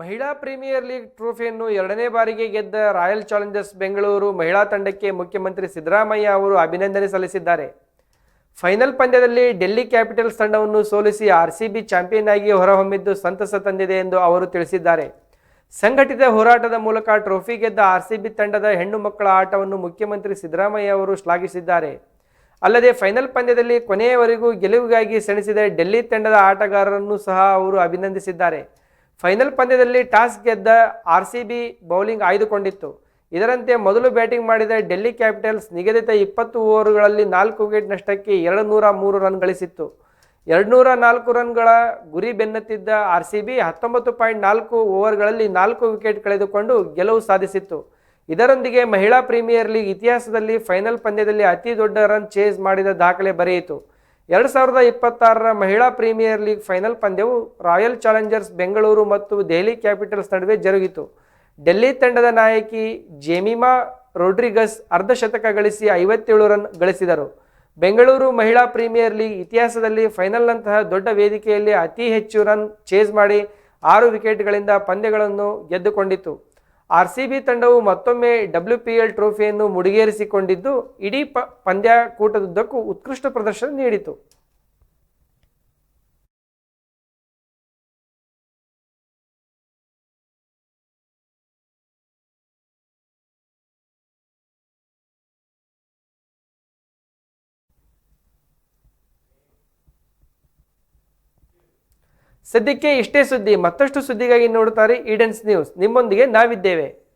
ಮಹಿಳಾ premier league ಟ್ರೋಫಿಯನ್ನು ಎರಡನೇ ಬಾರಿಗೆ ಗೆದ್ದ ರಾಯಲ್ ಚಾಲೆಂಜರ್ಸ್ ಬೆಂಗಳೂರು ಮಹಿಳಾ ತಂಡಕ್ಕೆ ಮುಖ್ಯಮಂತ್ರಿ ಸಿದ್ದರಾಮಯ್ಯ ಅವರು ಅಭಿನಂದನೆ ಸಲ್ಲಿಸಿದ್ದಾರೆ. ಫೈನಲ್ ಪಂದ್ಯದಲ್ಲಿ ಡೆಲ್ಲಿ ಕ್ಯಾಪಿಟಲ್ಸ್ ತಂಡವನ್ನು ಸೋಲಿಸಿ ಆರ್ಸಿಬಿ ಚಾಂಪಿಯನ್ ಆಗಿ ಹೊರಹೊಮ್ಮಿದ್ದು ಸಂತಸ ತಂದಿದೆ ಎಂದು ಅವರು ತಿಳಿಸಿದ್ದಾರೆ. ಸಂಘಟಿತ ಹೋರಾಟದ ಮೂಲಕ ಟ್ರೋಫಿ ಗೆದ್ದ ಆರ್ಸಿಬಿ ತಂಡದ ಹೆಣ್ಣು ಮಕ್ಕಳ ಆಟವನ್ನು ಮುಖ್ಯಮಂತ್ರಿ ಸಿದ್ದರಾಮಯ್ಯ ಅವರು ಶ್ಲಾಘಿಸಿದ್ದಾರೆ. ಅಲ್ಲದೆ ಫೈನಲ್ ಪಂದ್ಯದಲ್ಲಿ ಕೊನೆಯವರೆಗೂ ಗೆಲುವಿಗಾಗಿ ಸೆಣಸಿದ ಡೆಲ್ಲಿ ತಂಡದ ಆಟಗಾರರನ್ನು ಸಹ ಅವರು ಅಭಿನಂದಿಸಿದ್ದಾರೆ. ಫೈನಲ್ ಪಂದ್ಯದಲ್ಲಿ ಟಾಸ್ ಗೆದ್ದ ಆರ್ಸಿಬಿ ಬೌಲಿಂಗ್ ಆಯ್ದುಕೊಂಡಿತ್ತು. ಇದರಂತೆ ಮೊದಲು ಬ್ಯಾಟಿಂಗ್ ಮಾಡಿದ ಡೆಲ್ಲಿ ಕ್ಯಾಪಿಟಲ್ಸ್ ನಿಗದಿತ ಇಪ್ಪತ್ತು ಓವರ್ಗಳಲ್ಲಿ ನಾಲ್ಕು ವಿಕೆಟ್ ನಷ್ಟಕ್ಕೆ ಎರಡು ನೂರ ಮೂರು ರನ್ ಗಳಿಸಿತ್ತು. ಎರಡುನೂರ ನಾಲ್ಕು ರನ್ಗಳ ಗುರಿ ಬೆನ್ನತ್ತಿದ್ದ ಆರ್ ಸಿ ಬಿ ಹತ್ತೊಂಬತ್ತು ಪಾಯಿಂಟ್ ನಾಲ್ಕು ಓವರ್ಗಳಲ್ಲಿ ನಾಲ್ಕು ವಿಕೆಟ್ ಕಳೆದುಕೊಂಡು ಗೆಲುವು ಸಾಧಿಸಿತ್ತು. ಇದರೊಂದಿಗೆ ಮಹಿಳಾ ಪ್ರೀಮಿಯರ್ ಲೀಗ್ ಇತಿಹಾಸದಲ್ಲಿ ಫೈನಲ್ ಪಂದ್ಯದಲ್ಲಿ ಅತಿ ದೊಡ್ಡ ರನ್ ಚೇಸ್ ಮಾಡಿದ ದಾಖಲೆ ಬರೆಯಿತು. ಎರಡು ಸಾವಿರದ ಇಪ್ಪತ್ತಾರರ ಮಹಿಳಾ ಪ್ರೀಮಿಯರ್ ಲೀಗ್ ಫೈನಲ್ ಪಂದ್ಯವು ರಾಯಲ್ ಚಾಲೆಂಜರ್ಸ್ ಬೆಂಗಳೂರು ಮತ್ತು ದೆಹಲಿ ಕ್ಯಾಪಿಟಲ್ಸ್ ನಡುವೆ ಜರುಗಿತು. ಡೆಲ್ಲಿ ತಂಡದ ನಾಯಕಿ ಜೆಮಿಮಾ ರೋಡ್ರಿಗಸ್ ಅರ್ಧಶತಕ ಗಳಿಸಿ ಐವತ್ತೇಳು ರನ್ ಗಳಿಸಿದರು. ಬೆಂಗಳೂರು ಮಹಿಳಾ ಪ್ರೀಮಿಯರ್ ಲೀಗ್ ಇತಿಹಾಸದಲ್ಲಿ ಫೈನಲ್ನಂತಹ ದೊಡ್ಡ ವೇದಿಕೆಯಲ್ಲಿ ಅತಿ ಹೆಚ್ಚು ರನ್ ಚೇಸ್ ಮಾಡಿ ಆರು ವಿಕೆಟ್ಗಳಿಂದ ಪಂದ್ಯಗಳನ್ನು ಗೆದ್ದುಕೊಂಡಿತು. ಆರ್ ಸಿ ಬಿ ತಂಡವು ಮತ್ತೊಮ್ಮೆ ಡಬ್ಲ್ಯೂ ಪಿ ಎಲ್ ಟ್ರೋಫಿಯನ್ನು ಮುಡಿಗೇರಿಸಿಕೊಂಡಿದ್ದು, ಇಡೀ ಪ ಪಂದ್ಯಕೂಟದುದ್ದಕ್ಕೂ ಉತ್ಕೃಷ್ಟ ಪ್ರದರ್ಶನ ನೀಡಿತು. ಸದ್ಯಕ್ಕೆ ಇಷ್ಟೇ ಸುದ್ದಿ ಮತ್ತಷ್ಟು ಸುದ್ದಿಗಾಗಿ ನೋಡುತ್ತಾರೆ ಈಡನ್ಸ್ ನ್ಯೂಸ್. ನಿಮ್ಮೊಂದಿಗೆ ನಾವಿದ್ದೇವೆ.